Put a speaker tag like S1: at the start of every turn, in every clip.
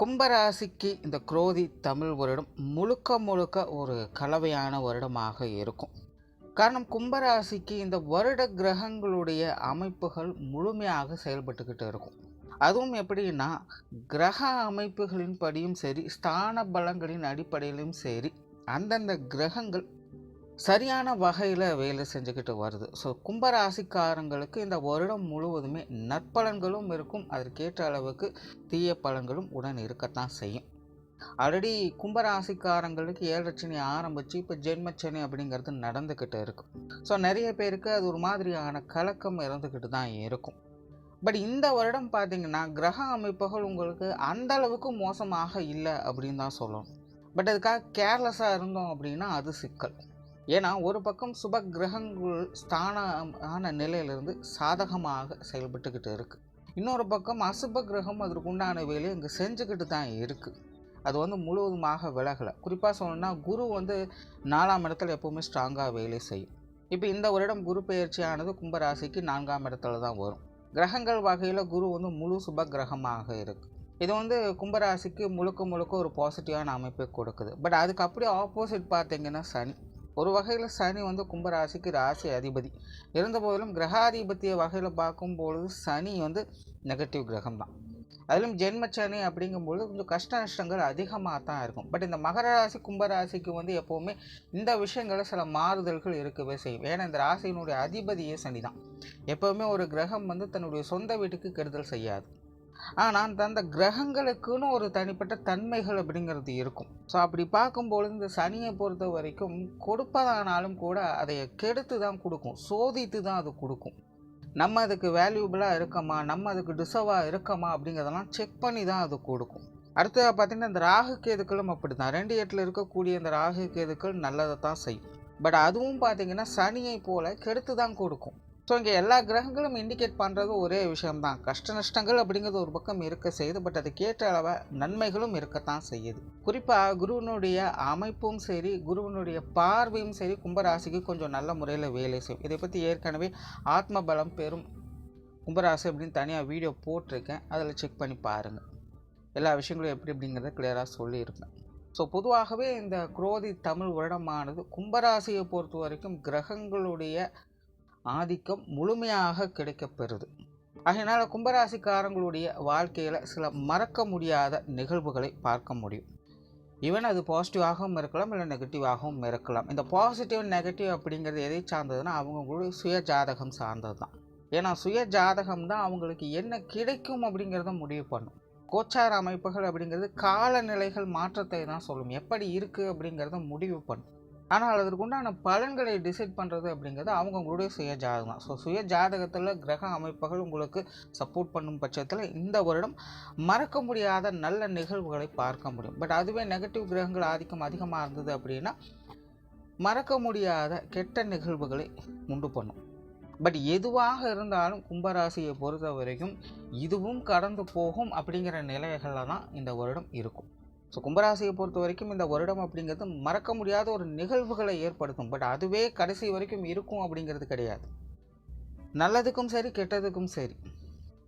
S1: கும்பராசிக்கு இந்த குரோதி தமிழ் வருடம் முழுக்க முழுக்க ஒரு கலவையான வருடமாக இருக்கும் காரணம் கும்பராசிக்கு இந்த வருட கிரகங்களுடைய அமைப்புகள் முழுமையாக செயல்பட்டுக்கிட்டு இருக்கும் அதுவும் எப்படின்னா கிரக அமைப்புகளின் படியும் சரி ஸ்தான பலங்களின் அடிப்படையிலும் சரி அந்தந்த கிரகங்கள் சரியான வகையில் வேலை செஞ்சுக்கிட்டு வருது ஸோ கும்பராசிக்காரங்களுக்கு இந்த வருடம் முழுவதுமே நற்பலன்களும் இருக்கும் அதற்கேற்ற அளவுக்கு தீய பலன்களும் உடன் இருக்கத்தான் செய்யும் ஆல்ரெடி கும்பராசிக்காரங்களுக்கு ஏழரட்சணி ஆரம்பித்து இப்போ ஜென்மச்சனி அப்படிங்கிறது நடந்துக்கிட்டு இருக்கும் ஸோ நிறைய பேருக்கு அது ஒரு மாதிரியான கலக்கம் இருந்துக்கிட்டு தான் இருக்கும் பட் இந்த வருடம் பார்த்திங்கன்னா கிரக அமைப்புகள் உங்களுக்கு அந்த அளவுக்கு மோசமாக இல்லை அப்படின்னு தான் சொல்லணும் பட் அதுக்காக கேர்லெஸ்ஸாக இருந்தோம் அப்படின்னா அது சிக்கல் ஏன்னா ஒரு பக்கம் சுப கிரகங்கள் ஸ்தானமான நிலையிலிருந்து சாதகமாக செயல்பட்டுக்கிட்டு இருக்குது இன்னொரு பக்கம் அசுப கிரகம் அதற்குண்டான வேலையை இங்கே செஞ்சுக்கிட்டு தான் இருக்குது அது வந்து முழுவதுமாக விலகலை குறிப்பாக சொல்லணும்னா குரு வந்து நாலாம் இடத்துல எப்போவுமே ஸ்ட்ராங்காக வேலை செய்யும் இப்போ இந்த வருடம் குரு பயிற்சியானது கும்பராசிக்கு நான்காம் இடத்துல தான் வரும் கிரகங்கள் வகையில் குரு வந்து முழு சுப கிரகமாக இருக்குது இது வந்து கும்பராசிக்கு முழுக்க முழுக்க ஒரு பாசிட்டிவான அமைப்பை கொடுக்குது பட் அதுக்கு அப்படியே ஆப்போசிட் பார்த்திங்கன்னா சனி ஒரு வகையில் சனி வந்து கும்பராசிக்கு ராசி அதிபதி இருந்த போதிலும் கிரகாதிபத்திய வகையில் பார்க்கும்பொழுது சனி வந்து நெகட்டிவ் கிரகம் தான் அதிலும் ஜென்மச்சனி அப்படிங்கும்போது கொஞ்சம் கஷ்ட நஷ்டங்கள் அதிகமாக தான் இருக்கும் பட் இந்த மகர ராசி கும்பராசிக்கு வந்து எப்போவுமே இந்த விஷயங்களில் சில மாறுதல்கள் இருக்கவே செய்யும் ஏன்னா இந்த ராசியினுடைய அதிபதியே சனி தான் எப்போவுமே ஒரு கிரகம் வந்து தன்னுடைய சொந்த வீட்டுக்கு கெடுதல் செய்யாது ஆனால் அந்த அந்த கிரகங்களுக்குன்னு ஒரு தனிப்பட்ட தன்மைகள் அப்படிங்கிறது இருக்கும் ஸோ அப்படி பார்க்கும்பொழுது இந்த சனியை பொறுத்த வரைக்கும் கொடுப்பதானாலும் கூட அதை கெடுத்து தான் கொடுக்கும் சோதித்து தான் அது கொடுக்கும் நம்ம அதுக்கு வேல்யூபிளாக இருக்கமா நம்ம அதுக்கு டிசர்வாக இருக்கமா அப்படிங்கிறதெல்லாம் செக் பண்ணி தான் அது கொடுக்கும் அடுத்ததாக பார்த்திங்கன்னா இந்த ராகு கேதுக்களும் அப்படி தான் ரெண்டு எட்டில் இருக்கக்கூடிய இந்த ராகு கேதுக்கள் நல்லதை தான் செய்யும் பட் அதுவும் பார்த்திங்கன்னா சனியை போல் கெடுத்து தான் கொடுக்கும் ஸோ இங்கே எல்லா கிரகங்களும் இண்டிகேட் பண்ணுறது ஒரே விஷயம்தான் கஷ்ட நஷ்டங்கள் அப்படிங்கிறது ஒரு பக்கம் இருக்க செய்யுது பட் அது கேட்ட அளவை நன்மைகளும் இருக்கத்தான் செய்யுது குறிப்பாக குருவனுடைய அமைப்பும் சரி குருவனுடைய பார்வையும் சரி கும்பராசிக்கு கொஞ்சம் நல்ல முறையில் வேலை செய்யும் இதை பற்றி ஏற்கனவே ஆத்ம பலம் பெறும் கும்பராசி அப்படின்னு தனியாக வீடியோ போட்டிருக்கேன் அதில் செக் பண்ணி பாருங்கள் எல்லா விஷயங்களும் எப்படி அப்படிங்கிறத கிளியராக சொல்லியிருப்பேன் ஸோ பொதுவாகவே இந்த குரோதி தமிழ் வருடமானது கும்பராசியை பொறுத்த வரைக்கும் கிரகங்களுடைய ஆதிக்கம் முழுமையாக கிடைக்கப்பெறுது அதனால் கும்பராசிக்காரங்களுடைய வாழ்க்கையில் சில மறக்க முடியாத நிகழ்வுகளை பார்க்க முடியும் ஈவன் அது பாசிட்டிவாகவும் இருக்கலாம் இல்லை நெகட்டிவாகவும் இருக்கலாம் இந்த பாசிட்டிவ் நெகட்டிவ் அப்படிங்கிறது எதை சார்ந்ததுன்னா அவங்களுடைய சுய ஜாதகம் சார்ந்தது தான் ஏன்னா சுய ஜாதகம் தான் அவங்களுக்கு என்ன கிடைக்கும் அப்படிங்கிறத முடிவு பண்ணும் கோச்சார அமைப்புகள் அப்படிங்கிறது காலநிலைகள் மாற்றத்தை தான் சொல்லும் எப்படி இருக்குது அப்படிங்கிறத முடிவு பண்ணும் ஆனால் அதற்கு உண்டான பலன்களை டிசைட் பண்ணுறது அப்படிங்கிறது அவங்கவுங்களுடைய சுய ஜாதகம் ஸோ சுய ஜாதகத்தில் கிரக அமைப்புகள் உங்களுக்கு சப்போர்ட் பண்ணும் பட்சத்தில் இந்த வருடம் மறக்க முடியாத நல்ல நிகழ்வுகளை பார்க்க முடியும் பட் அதுவே நெகட்டிவ் கிரகங்கள் ஆதிக்கம் அதிகமாக இருந்தது அப்படின்னா மறக்க முடியாத கெட்ட நிகழ்வுகளை உண்டு பண்ணும் பட் எதுவாக இருந்தாலும் கும்பராசியை பொறுத்த வரைக்கும் இதுவும் கடந்து போகும் அப்படிங்கிற நிலைகளில் தான் இந்த வருடம் இருக்கும் ஸோ கும்பராசியை பொறுத்த வரைக்கும் இந்த வருடம் அப்படிங்கிறது மறக்க முடியாத ஒரு நிகழ்வுகளை ஏற்படுத்தும் பட் அதுவே கடைசி வரைக்கும் இருக்கும் அப்படிங்கிறது கிடையாது நல்லதுக்கும் சரி கெட்டதுக்கும் சரி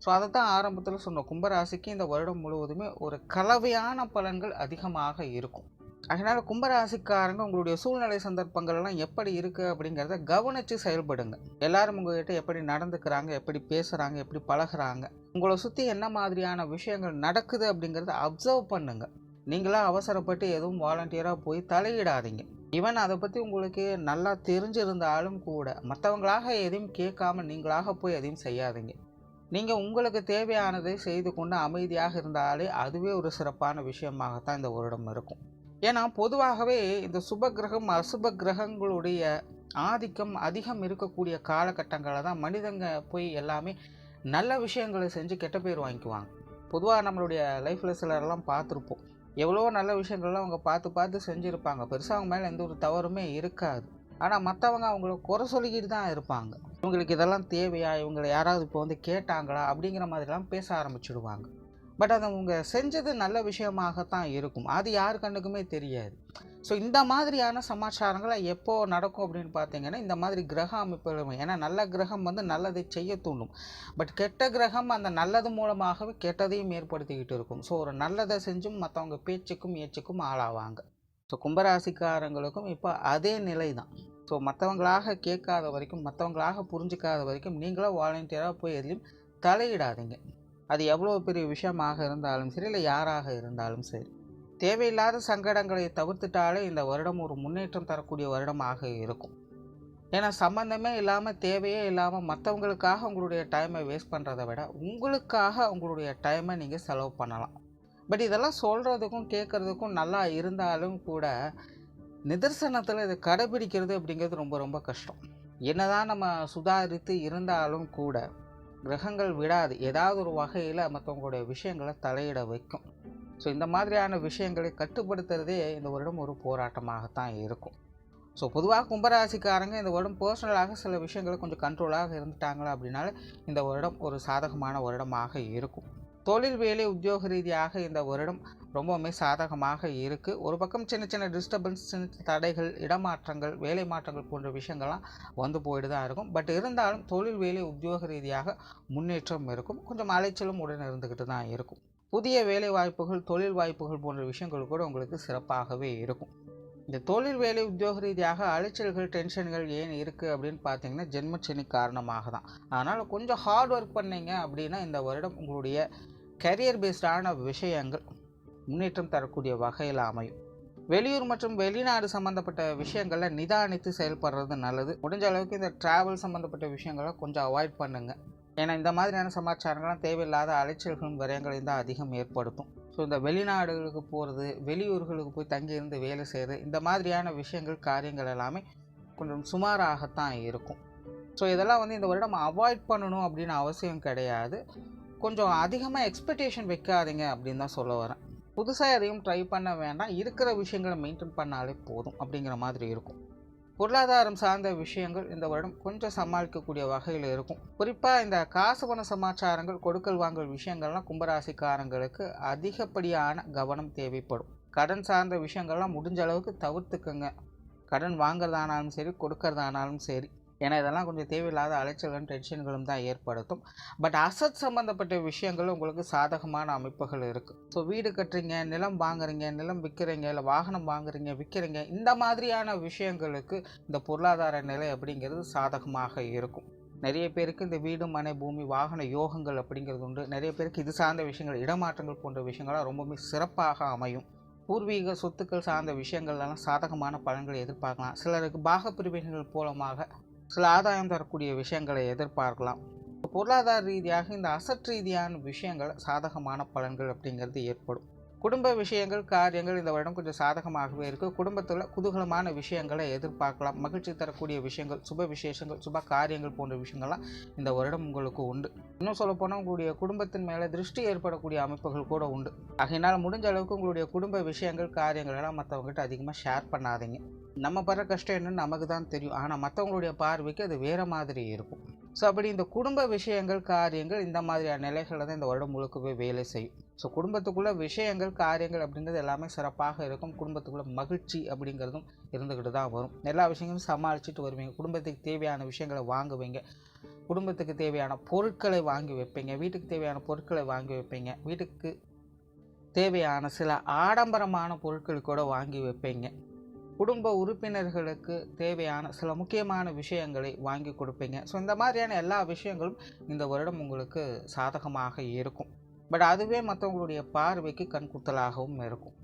S1: ஸோ அதை தான் ஆரம்பத்தில் சொன்னோம் கும்பராசிக்கு இந்த வருடம் முழுவதுமே ஒரு கலவையான பலன்கள் அதிகமாக இருக்கும் அதனால் கும்பராசிக்காரங்க உங்களுடைய சூழ்நிலை சந்தர்ப்பங்கள்லாம் எப்படி இருக்குது அப்படிங்கிறத கவனித்து செயல்படுங்க எல்லாரும் உங்கள்கிட்ட எப்படி நடந்துக்கிறாங்க எப்படி பேசுகிறாங்க எப்படி பழகிறாங்க உங்களை சுற்றி என்ன மாதிரியான விஷயங்கள் நடக்குது அப்படிங்கிறத அப்சர்வ் பண்ணுங்கள் நீங்களாக அவசரப்பட்டு எதுவும் வாலண்டியராக போய் தலையிடாதீங்க ஈவன் அதை பற்றி உங்களுக்கு நல்லா தெரிஞ்சிருந்தாலும் கூட மற்றவங்களாக எதையும் கேட்காம நீங்களாக போய் எதையும் செய்யாதீங்க நீங்கள் உங்களுக்கு தேவையானதை செய்து கொண்டு அமைதியாக இருந்தாலே அதுவே ஒரு சிறப்பான விஷயமாகத்தான் இந்த வருடம் இருக்கும் ஏன்னா பொதுவாகவே இந்த சுப கிரகம் அசுப கிரகங்களுடைய ஆதிக்கம் அதிகம் இருக்கக்கூடிய காலகட்டங்களில் தான் மனிதங்க போய் எல்லாமே நல்ல விஷயங்களை செஞ்சு கெட்ட பேர் வாங்கிக்குவாங்க பொதுவாக நம்மளுடைய லைஃப்பில் சிலரெல்லாம் பார்த்துருப்போம் எவ்வளோ நல்ல விஷயங்கள்லாம் அவங்க பார்த்து பார்த்து செஞ்சுருப்பாங்க பெருசாக அவங்க மேலே எந்த ஒரு தவறுமே இருக்காது ஆனால் மற்றவங்க அவங்கள குறை சொல்லிக்கிட்டு தான் இருப்பாங்க இவங்களுக்கு இதெல்லாம் தேவையா இவங்களை யாராவது இப்போ வந்து கேட்டாங்களா அப்படிங்கிற மாதிரிலாம் பேச ஆரம்பிச்சிடுவாங்க பட் அது அவங்க செஞ்சது நல்ல விஷயமாகத்தான் இருக்கும் அது யார் கண்ணுக்குமே தெரியாது ஸோ இந்த மாதிரியான சமாச்சாரங்களை எப்போ நடக்கும் அப்படின்னு பார்த்தீங்கன்னா இந்த மாதிரி கிரக அமைப்புகள் ஏன்னா நல்ல கிரகம் வந்து நல்லதை செய்ய தூண்டும் பட் கெட்ட கிரகம் அந்த நல்லது மூலமாகவே கெட்டதையும் ஏற்படுத்திக்கிட்டு இருக்கும் ஸோ ஒரு நல்லதை செஞ்சும் மற்றவங்க பேச்சுக்கும் ஏச்சுக்கும் ஆளாவாங்க ஸோ கும்பராசிக்காரங்களுக்கும் இப்போ அதே நிலை தான் ஸோ மற்றவங்களாக கேட்காத வரைக்கும் மற்றவங்களாக புரிஞ்சிக்காத வரைக்கும் நீங்களும் வாலண்டியராக போய் எதுலையும் தலையிடாதீங்க அது எவ்வளோ பெரிய விஷயமாக இருந்தாலும் சரி இல்லை யாராக இருந்தாலும் சரி தேவையில்லாத சங்கடங்களை தவிர்த்துட்டாலே இந்த வருடம் ஒரு முன்னேற்றம் தரக்கூடிய வருடமாக இருக்கும் ஏன்னா சம்மந்தமே இல்லாமல் தேவையே இல்லாமல் மற்றவங்களுக்காக உங்களுடைய டைமை வேஸ்ட் பண்ணுறதை விட உங்களுக்காக உங்களுடைய டைமை நீங்கள் செலவு பண்ணலாம் பட் இதெல்லாம் சொல்கிறதுக்கும் கேட்குறதுக்கும் நல்லா இருந்தாலும் கூட நிதர்சனத்தில் இதை கடைபிடிக்கிறது அப்படிங்கிறது ரொம்ப ரொம்ப கஷ்டம் என்னதான் நம்ம சுதாரித்து இருந்தாலும் கூட கிரகங்கள் விடாது ஏதாவது ஒரு வகையில் மற்றவங்களுடைய விஷயங்களை தலையிட வைக்கும் ஸோ இந்த மாதிரியான விஷயங்களை கட்டுப்படுத்துறதே இந்த வருடம் ஒரு போராட்டமாகத்தான் இருக்கும் ஸோ பொதுவாக கும்பராசிக்காரங்க இந்த வருடம் பர்சனலாக சில விஷயங்களை கொஞ்சம் கண்ட்ரோலாக இருந்துட்டாங்களா அப்படின்னால இந்த வருடம் ஒரு சாதகமான வருடமாக இருக்கும் தொழில் வேலை உத்தியோக ரீதியாக இந்த வருடம் ரொம்பவுமே சாதகமாக இருக்குது ஒரு பக்கம் சின்ன சின்ன டிஸ்டர்பன்ஸ் சின்ன தடைகள் இடமாற்றங்கள் வேலை மாற்றங்கள் போன்ற விஷயங்கள்லாம் வந்து போயிட்டு தான் இருக்கும் பட் இருந்தாலும் தொழில் வேலை உத்தியோக ரீதியாக முன்னேற்றம் இருக்கும் கொஞ்சம் அலைச்சலும் உடன் இருந்துக்கிட்டு தான் இருக்கும் புதிய வேலை வாய்ப்புகள் தொழில் வாய்ப்புகள் போன்ற விஷயங்கள் கூட உங்களுக்கு சிறப்பாகவே இருக்கும் இந்த தொழில் வேலை உத்தியோக ரீதியாக அலைச்சல்கள் டென்ஷன்கள் ஏன் இருக்குது அப்படின்னு பார்த்தீங்கன்னா ஜென்மச்சனி காரணமாக தான் அதனால் கொஞ்சம் ஹார்ட் ஒர்க் பண்ணீங்க அப்படின்னா இந்த வருடம் உங்களுடைய கரியர் பேஸ்டான விஷயங்கள் முன்னேற்றம் தரக்கூடிய வகையில் அமையும் வெளியூர் மற்றும் வெளிநாடு சம்மந்தப்பட்ட விஷயங்களில் நிதானித்து செயல்படுறது நல்லது முடிஞ்ச அளவுக்கு இந்த ட்ராவல் சம்மந்தப்பட்ட விஷயங்களை கொஞ்சம் அவாய்ட் பண்ணுங்கள் ஏன்னா இந்த மாதிரியான சமாச்சாரங்கள்லாம் தேவையில்லாத அலைச்சல்களும் விரயங்களையும் தான் அதிகம் ஏற்படுத்தும் ஸோ இந்த வெளிநாடுகளுக்கு போகிறது வெளியூர்களுக்கு போய் தங்கியிருந்து வேலை செய்கிறது இந்த மாதிரியான விஷயங்கள் காரியங்கள் எல்லாமே கொஞ்சம் சுமாராகத்தான் இருக்கும் ஸோ இதெல்லாம் வந்து இந்த வருடம் அவாய்ட் பண்ணணும் அப்படின்னு அவசியம் கிடையாது கொஞ்சம் அதிகமாக எக்ஸ்பெக்டேஷன் வைக்காதீங்க அப்படின்னு தான் சொல்ல வரேன் புதுசாக எதையும் ட்ரை பண்ண வேண்டாம் இருக்கிற விஷயங்களை மெயின்டைன் பண்ணாலே போதும் அப்படிங்கிற மாதிரி இருக்கும் பொருளாதாரம் சார்ந்த விஷயங்கள் இந்த வருடம் கொஞ்சம் சமாளிக்கக்கூடிய வகையில் இருக்கும் குறிப்பாக இந்த காசு பண சமாச்சாரங்கள் கொடுக்கல் வாங்கல் விஷயங்கள்லாம் கும்பராசிக்காரங்களுக்கு அதிகப்படியான கவனம் தேவைப்படும் கடன் சார்ந்த விஷயங்கள்லாம் முடிஞ்ச அளவுக்கு தவிர்த்துக்குங்க கடன் வாங்குறதானாலும் சரி கொடுக்கறதானாலும் சரி ஏன்னா இதெல்லாம் கொஞ்சம் தேவையில்லாத அலைச்சல்களும் டென்ஷன்களும் தான் ஏற்படுத்தும் பட் அசத் சம்மந்தப்பட்ட விஷயங்கள் உங்களுக்கு சாதகமான அமைப்புகள் இருக்குது ஸோ வீடு கட்டுறீங்க நிலம் வாங்குறீங்க நிலம் விற்கிறீங்க இல்லை வாகனம் வாங்குறீங்க விற்கிறீங்க இந்த மாதிரியான விஷயங்களுக்கு இந்த பொருளாதார நிலை அப்படிங்கிறது சாதகமாக இருக்கும் நிறைய பேருக்கு இந்த வீடு மனை பூமி வாகன யோகங்கள் அப்படிங்கிறது உண்டு நிறைய பேருக்கு இது சார்ந்த விஷயங்கள் இடமாற்றங்கள் போன்ற விஷயங்கள்லாம் ரொம்பவுமே சிறப்பாக அமையும் பூர்வீக சொத்துக்கள் சார்ந்த விஷயங்கள்லாம் சாதகமான பலன்களை எதிர்பார்க்கலாம் சிலருக்கு பாகப்பிரிவினைகள் மூலமாக சில ஆதாயம் தரக்கூடிய விஷயங்களை எதிர்பார்க்கலாம் பொருளாதார ரீதியாக இந்த அசட் ரீதியான விஷயங்கள் சாதகமான பலன்கள் அப்படிங்கிறது ஏற்படும் குடும்ப விஷயங்கள் காரியங்கள் இந்த வருடம் கொஞ்சம் சாதகமாகவே இருக்குது குடும்பத்தில் குதூகலமான விஷயங்களை எதிர்பார்க்கலாம் மகிழ்ச்சி தரக்கூடிய விஷயங்கள் சுப விசேஷங்கள் சுப காரியங்கள் போன்ற விஷயங்கள்லாம் இந்த வருடம் உங்களுக்கு உண்டு இன்னும் சொல்லப்போனால் உங்களுடைய குடும்பத்தின் மேலே திருஷ்டி ஏற்படக்கூடிய அமைப்புகள் கூட உண்டு ஆகையினால் முடிஞ்ச அளவுக்கு உங்களுடைய குடும்ப விஷயங்கள் காரியங்கள் எல்லாம் மற்றவங்ககிட்ட அதிகமாக ஷேர் பண்ணாதீங்க நம்ம படுற கஷ்டம் என்னன்னு நமக்கு தான் தெரியும் ஆனால் மற்றவங்களுடைய பார்வைக்கு அது வேறு மாதிரி இருக்கும் ஸோ அப்படி இந்த குடும்ப விஷயங்கள் காரியங்கள் இந்த மாதிரியான நிலைகளில் தான் இந்த வருடம் முழுக்கவே வேலை செய்யும் ஸோ குடும்பத்துக்குள்ளே விஷயங்கள் காரியங்கள் அப்படிங்கிறது எல்லாமே சிறப்பாக இருக்கும் குடும்பத்துக்குள்ள மகிழ்ச்சி அப்படிங்கிறதும் இருந்துக்கிட்டு தான் வரும் எல்லா விஷயங்களும் சமாளிச்சுட்டு வருவீங்க குடும்பத்துக்கு தேவையான விஷயங்களை வாங்குவீங்க குடும்பத்துக்கு தேவையான பொருட்களை வாங்கி வைப்பீங்க வீட்டுக்கு தேவையான பொருட்களை வாங்கி வைப்பீங்க வீட்டுக்கு தேவையான சில ஆடம்பரமான பொருட்கள் கூட வாங்கி வைப்பீங்க குடும்ப உறுப்பினர்களுக்கு தேவையான சில முக்கியமான விஷயங்களை வாங்கி கொடுப்பீங்க ஸோ இந்த மாதிரியான எல்லா விஷயங்களும் இந்த வருடம் உங்களுக்கு சாதகமாக இருக்கும் பட் அதுவே மற்றவங்களுடைய பார்வைக்கு கண்குத்தலாகவும் இருக்கும்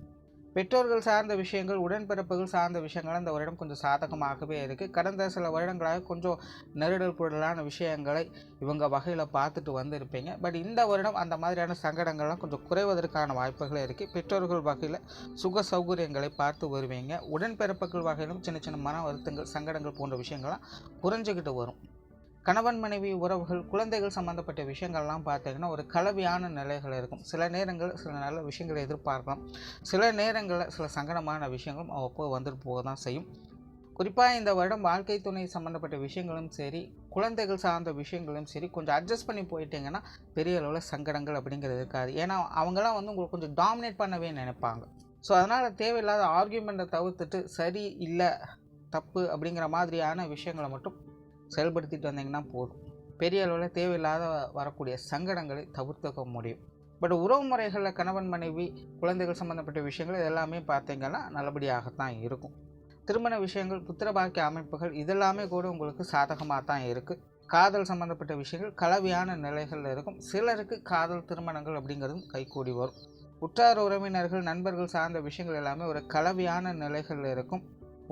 S1: பெற்றோர்கள் சார்ந்த விஷயங்கள் உடன்பிறப்புகள் சார்ந்த விஷயங்கள் அந்த வருடம் கொஞ்சம் சாதகமாகவே இருக்குது கடந்த சில வருடங்களாக கொஞ்சம் நெருடல் குடலான விஷயங்களை இவங்க வகையில் பார்த்துட்டு வந்திருப்பீங்க பட் இந்த வருடம் அந்த மாதிரியான சங்கடங்கள்லாம் கொஞ்சம் குறைவதற்கான வாய்ப்புகள் இருக்குது பெற்றோர்கள் வகையில் சுக சௌகரியங்களை பார்த்து வருவீங்க உடன்பிறப்புகள் வகையிலும் சின்ன சின்ன மன வருத்தங்கள் சங்கடங்கள் போன்ற விஷயங்கள்லாம் குறைஞ்சிக்கிட்டு வரும் கணவன் மனைவி உறவுகள் குழந்தைகள் சம்மந்தப்பட்ட விஷயங்கள்லாம் பார்த்தீங்கன்னா ஒரு கலவையான நிலைகள் இருக்கும் சில நேரங்களில் சில நல்ல விஷயங்களை எதிர்பார்க்கலாம் சில நேரங்களில் சில சங்கடமான விஷயங்களும் அவ்வப்போ வந்துட்டு போக தான் செய்யும் குறிப்பாக இந்த வருடம் வாழ்க்கை துணை சம்மந்தப்பட்ட விஷயங்களும் சரி குழந்தைகள் சார்ந்த விஷயங்களும் சரி கொஞ்சம் அட்ஜஸ்ட் பண்ணி போயிட்டீங்கன்னா பெரிய அளவில் சங்கடங்கள் அப்படிங்கிறது இருக்காது ஏன்னா அவங்களாம் வந்து உங்களுக்கு கொஞ்சம் டாமினேட் பண்ணவே நினைப்பாங்க ஸோ அதனால் தேவையில்லாத ஆர்கியூமெண்ட்டை தவிர்த்துட்டு சரி இல்லை தப்பு அப்படிங்கிற மாதிரியான விஷயங்களை மட்டும் செயல்படுத்திட்டு வந்தீங்கன்னா போதும் பெரிய அளவில் தேவையில்லாத வரக்கூடிய சங்கடங்களை தவிர்த்துக்க முடியும் பட் உறவு முறைகளில் கணவன் மனைவி குழந்தைகள் சம்மந்தப்பட்ட விஷயங்கள் இதெல்லாமே பார்த்தீங்கன்னா நல்லபடியாகத்தான் இருக்கும் திருமண விஷயங்கள் புத்திரபாக்கிய அமைப்புகள் இதெல்லாமே கூட உங்களுக்கு சாதகமாக தான் இருக்குது காதல் சம்மந்தப்பட்ட விஷயங்கள் கலவையான நிலைகளில் இருக்கும் சிலருக்கு காதல் திருமணங்கள் அப்படிங்கிறதும் கைகூடி வரும் உற்றார் உறவினர்கள் நண்பர்கள் சார்ந்த விஷயங்கள் எல்லாமே ஒரு கலவையான நிலைகளில் இருக்கும்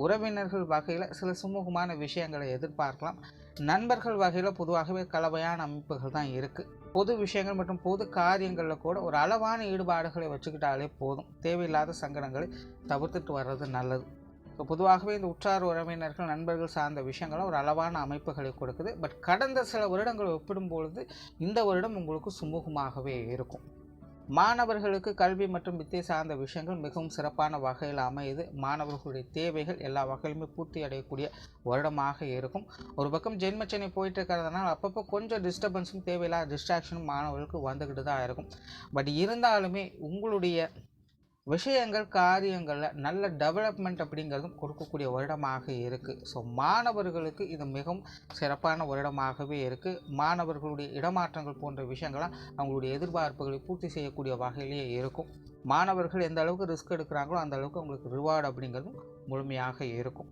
S1: உறவினர்கள் வகையில் சில சுமூகமான விஷயங்களை எதிர்பார்க்கலாம் நண்பர்கள் வகையில் பொதுவாகவே கலவையான அமைப்புகள் தான் இருக்குது பொது விஷயங்கள் மற்றும் பொது காரியங்களில் கூட ஒரு அளவான ஈடுபாடுகளை வச்சுக்கிட்டாலே போதும் தேவையில்லாத சங்கடங்களை தவிர்த்துட்டு வர்றது நல்லது இப்போ பொதுவாகவே இந்த உற்றார் உறவினர்கள் நண்பர்கள் சார்ந்த விஷயங்களும் ஒரு அளவான அமைப்புகளை கொடுக்குது பட் கடந்த சில வருடங்கள் பொழுது இந்த வருடம் உங்களுக்கு சுமூகமாகவே இருக்கும் மாணவர்களுக்கு கல்வி மற்றும் வித்தை சார்ந்த விஷயங்கள் மிகவும் சிறப்பான வகையில் அமையுது மாணவர்களுடைய தேவைகள் எல்லா வகையிலுமே பூர்த்தி அடையக்கூடிய வருடமாக இருக்கும் ஒரு பக்கம் ஜென்மச்சனை போயிட்டு இருக்கிறதுனால அப்பப்போ கொஞ்சம் டிஸ்டர்பன்ஸும் தேவையில்லாத டிஸ்ட்ராக்ஷனும் மாணவர்களுக்கு வந்துக்கிட்டு தான் இருக்கும் பட் இருந்தாலுமே உங்களுடைய விஷயங்கள் காரியங்களில் நல்ல டெவலப்மெண்ட் அப்படிங்கிறதும் கொடுக்கக்கூடிய வருடமாக இருக்குது ஸோ மாணவர்களுக்கு இது மிகவும் சிறப்பான வருடமாகவே இருக்குது மாணவர்களுடைய இடமாற்றங்கள் போன்ற விஷயங்கள்லாம் அவங்களுடைய எதிர்பார்ப்புகளை பூர்த்தி செய்யக்கூடிய வகையிலேயே இருக்கும் மாணவர்கள் எந்த அளவுக்கு ரிஸ்க் எடுக்கிறாங்களோ அந்த அளவுக்கு அவங்களுக்கு ரிவார்டு அப்படிங்கிறதும் முழுமையாக இருக்கும்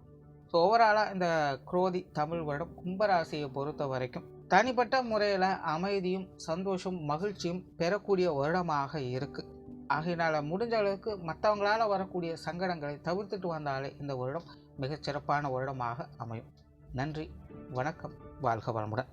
S1: ஸோ ஓவராலாக இந்த குரோதி தமிழ் வருடம் கும்பராசியை பொறுத்த வரைக்கும் தனிப்பட்ட முறையில் அமைதியும் சந்தோஷம் மகிழ்ச்சியும் பெறக்கூடிய வருடமாக இருக்குது ஆகையினால் முடிஞ்ச அளவுக்கு மற்றவங்களால் வரக்கூடிய சங்கடங்களை தவிர்த்துட்டு வந்தாலே இந்த வருடம் மிகச்சிறப்பான வருடமாக அமையும் நன்றி வணக்கம் வாழ்க வளமுடன்